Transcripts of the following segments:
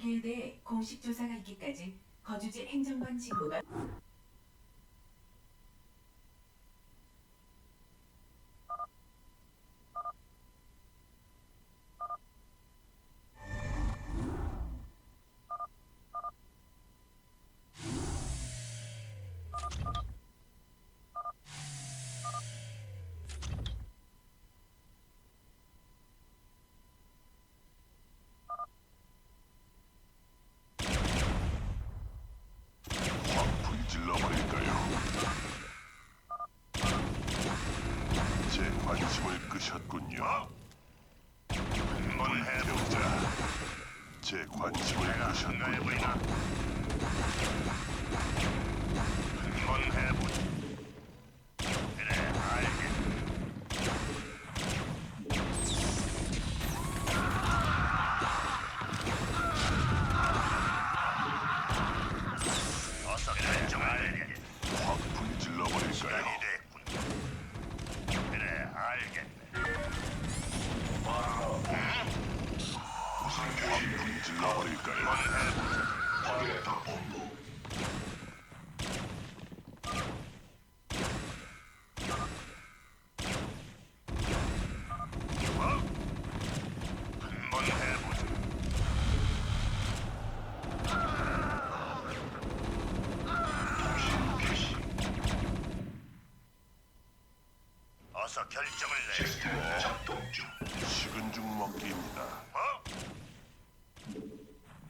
길드의 공식 조사가 있기까지 거주지 행정관 직무가 확 불질러버릴까요? 제 관심을 끄셨군요. 한번 해보. 태우자. 제 한가해 끄셨군요. 보이나? 한번 해보자. 그래, 알겠. 어서 결정을 내리게. 확 불질러버릴까요? 시간이 됐군. 그래, 알겠 불질러버릴까요? 확인했다 본부 한번 해보자. 통신 개시 어서 결정을 내리게. 시스템 작동 중 식은 죽 먹기입니다. 어?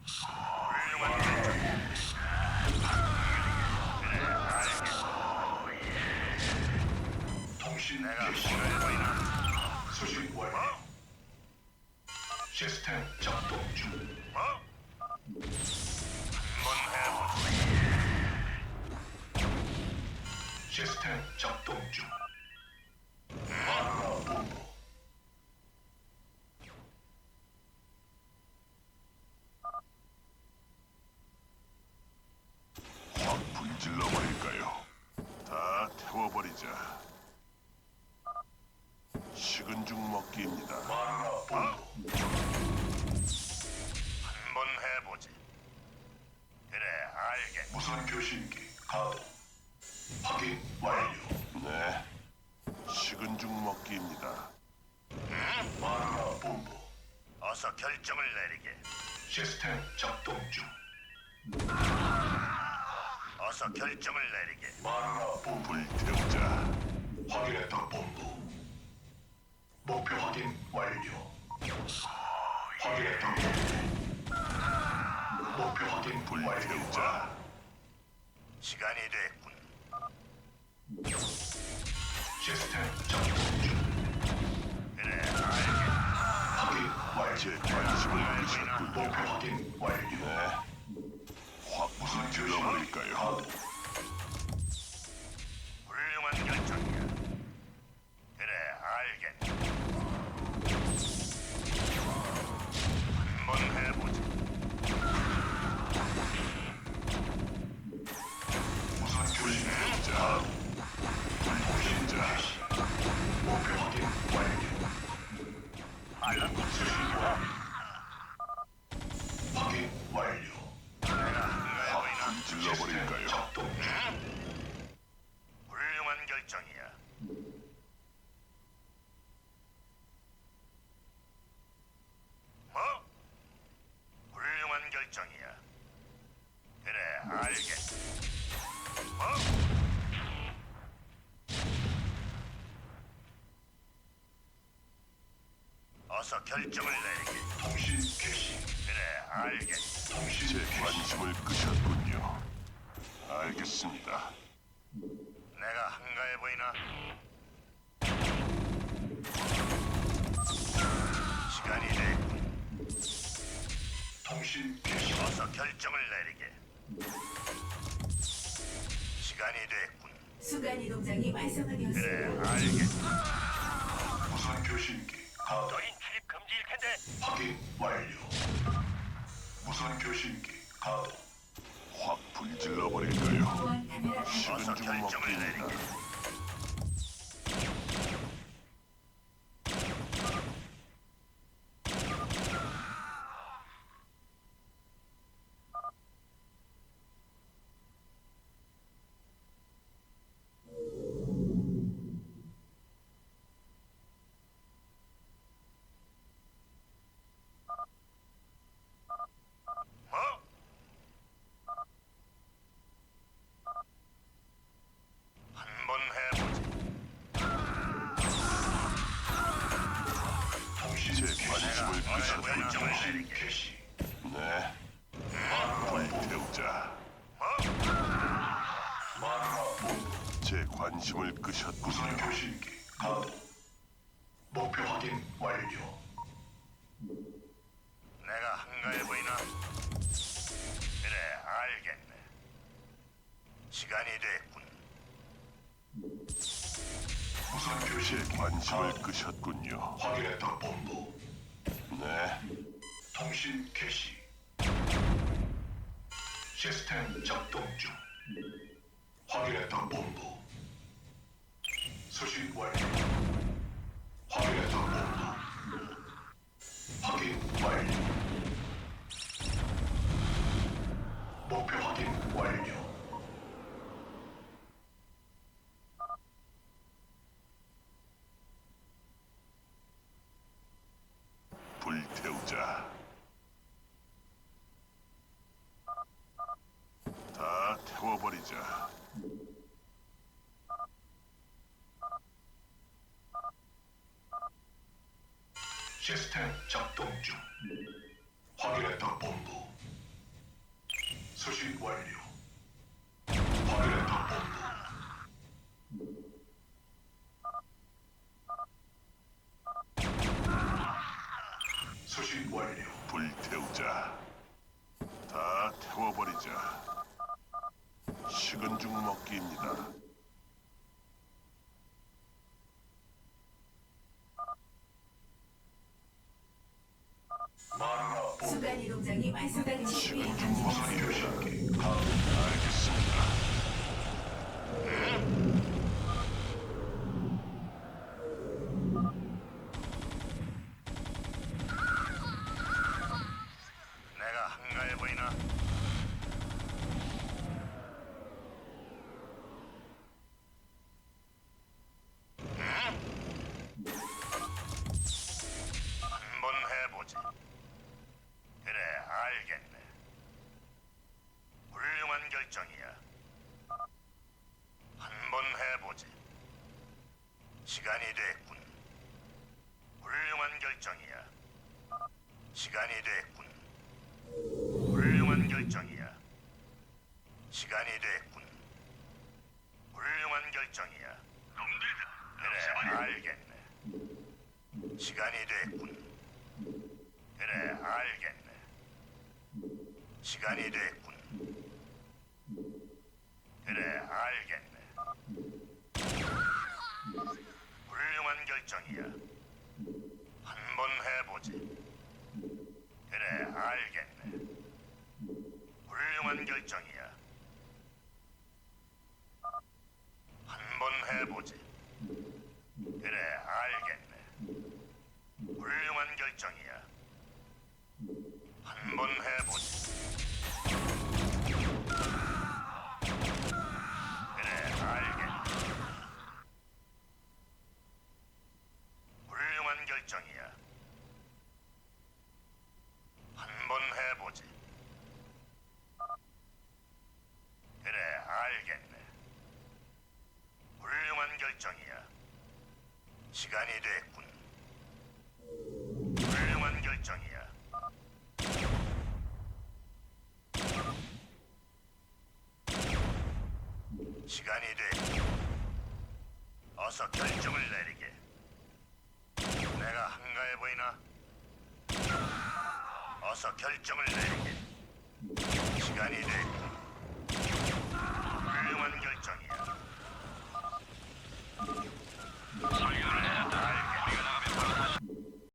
훌륭한 결정. 그래, 알겠어. 통신 내가 개시 시간을 보이나? 수신 완료 어? 시스템 확 불질러 버릴까요? 다 태워버리자. 식은 죽 먹기입니다. 마 알겠. 무선 교신기 가동 확인 완료 네. 식은 죽 먹기입니다. 마누라 본부 어서 결정을 내리게. 시스템 작동 중 어서 결정을 내리게. 마누라 본부 불태우자. 확인했다 본부 목표 확인 완료 확인했다 본부 목표 확인 완료 불태우자. 시간이 됐군. 시스템 작동 중 그래, 알겠. 확인 제 완료 관심을 끄셨군요. 목표 확인 완료 네. 확 불질러버릴까요? 어서 결정을 내리게. 통신 개시 그래, 알겠. 통신 제 개시 관심을 끄셨군요. 알겠습니다. 내가 한가해 보이나? 시간이 됐군. 통신 개시 어서 결정을 내리게. 시간이 됐군. 수간 이동장이 그래, 활성화되었습니다. 알겠. 무선 교신기 가동 너희 금지일 텐데. 확인 완료 무선 교신기 가동 확 불질러버릴까요? 죽 결정을 먹기입니다. 네. 관심을 무선 끄셨군요. 교신기 가동. 목표 확인 완료. 내가 한가해 보이나? 그래, 알겠네. 시간이 됐군. 무선 제 교신기 관심을. 끄셨군요. 확인했다 본부. 네. 통신 개시. 시스템 작동 중. 확인했다 본부. 수신 완료. 확인했다 본부. 확인 완료. 목표 확인 완료. 불태우자. 다 태워버리자. 시스템 작동 중. 확인했다 본부. 수신 완료. 확인했다 본부. 수신 완료. 불태우자. 다 태워버리자. 식은 죽 먹기입니다. 마누라 본부. 이동장이 활성화된 시점이 무선 교신기 가동. 알겠습니다. 내가 한가해 보이나? 한번 해보지. 그래, 알겠네. 훌륭한 결정이야. 한번 해보지. 시간이 됐군. 훌륭한 결정이야. 시간이 됐군. 훌륭한 결정이야. 시간이 됐군. 훌륭한 결정이야. 그래, 알겠네. 시간이 됐군. 그래, 알겠네. 시간이 됐군. 그래, 알겠네. 훌륭한 결정이야. 한번 해보지. 그래, 알겠네. 훌륭한 결정이야. 한번 해보지. 그래, 알겠네. 훌륭한 결정이야. 한번 해보지. 그래, 알겠네. 훌륭한 결정이야. 한번 해보지. 그래, 알겠네. 훌륭한 결정이야. 시간이 됐군. 훌륭한 결정이야. 시간이 됐군. 어서 결정을 내리게. 내가 한가해 보이나? 어서 결정을 내리게. 시간이 됐군. 훌륭한 결정이야.